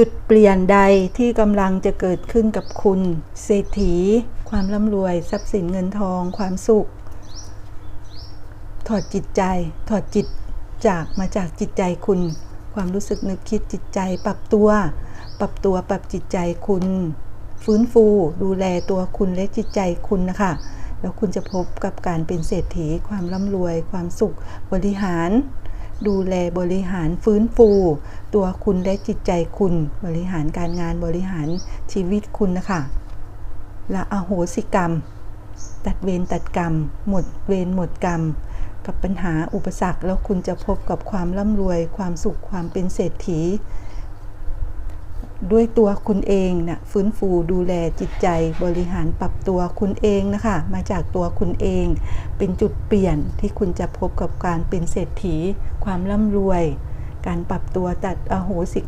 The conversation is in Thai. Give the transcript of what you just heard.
จุดเปลี่ยนใดที่กำลังจะเกิดขึ้นกับคุณเศรษฐี ความร่ำรวย ทรัพย์สินเงินทอง ความสุข ถอดจิตใจ ถอดจิตจากมาจากจิตใจคุณ ความรู้สึกนึกคิดจิตใจปรับตัว ปรับตัวปรับจิตใจคุณ ฟื้นฟูดูแลตัวคุณและจิตใจคุณนะคะแล้วคุณจะพบกับการเป็นเศรษฐี ความร่ำรวย ความสุขบริหาร ดูแลบริหารฟื้นฟู ตัวคุณและจิตใจคุณ บริหารการงานบริหารชีวิตคุณนะคะและอโหสิกรรม ตัดเวรตัดกรรม หมดเวรหมดกรรม กับปัญหาอุปสรรคแล้วคุณจะพบกับความร่ำรวย ความสุขความเป็นเศรษฐี ด้วยตัวคุณเองนะฟื้นฟูดูแลจิตใจบริหารปรับตัวคุณเองนะคะ มาจากตัวคุณเอง เป็นจุดเปลี่ยนที่คุณจะพบกับการเป็นเศรษฐี ความร่ำรวย การปรับตัวตัดอโหสิ